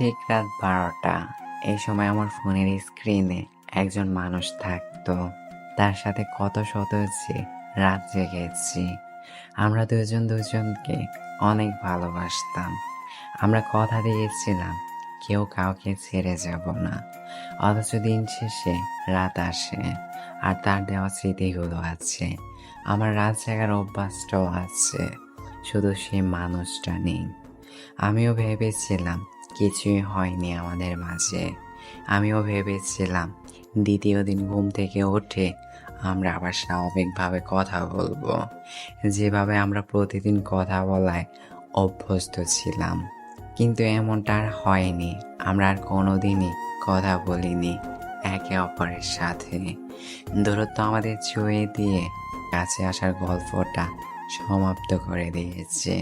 ঠিক রাত বারোটা। এই সময় আমার ফোনের স্ক্রিনে একজন মানুষ থাকতো। তার সাথে কত শত যে রাত জেগেছি। আমরা দুজন দুজনকে অনেক ভালোবাসতাম। আমরা কথা দিয়েছিলাম, কেউ কাউকে ছেড়ে যাব না। অথচ দিন শেষে রাত আসে আর তার দেওয়া স্মৃতিগুলো আছে। আমার রাত জাগার অভ্যাসটাও আছে। শুধু সে মানুষটা নেই। আমিও ভেবেছিলাম কিছুই হয়নি আমাদের মাঝে। আমিও ভেবেছিলাম দ্বিতীয় দিন ঘুম থেকে উঠে আমরা আবার স্বাভাবিকভাবে কথা বলব। যেভাবে আমরা প্রতিদিন কথা বলায় অভ্যস্ত ছিলাম। কিন্তু এমনটা আর হয়নি। আমরা আর কোনোদিনই কথা বলিনি একে অপরের সাথে। দূরত্ব আমাদের ছুঁয়ে দিয়ে কাছে আসার গল্পটা সমাপ্ত করে দিয়েছে।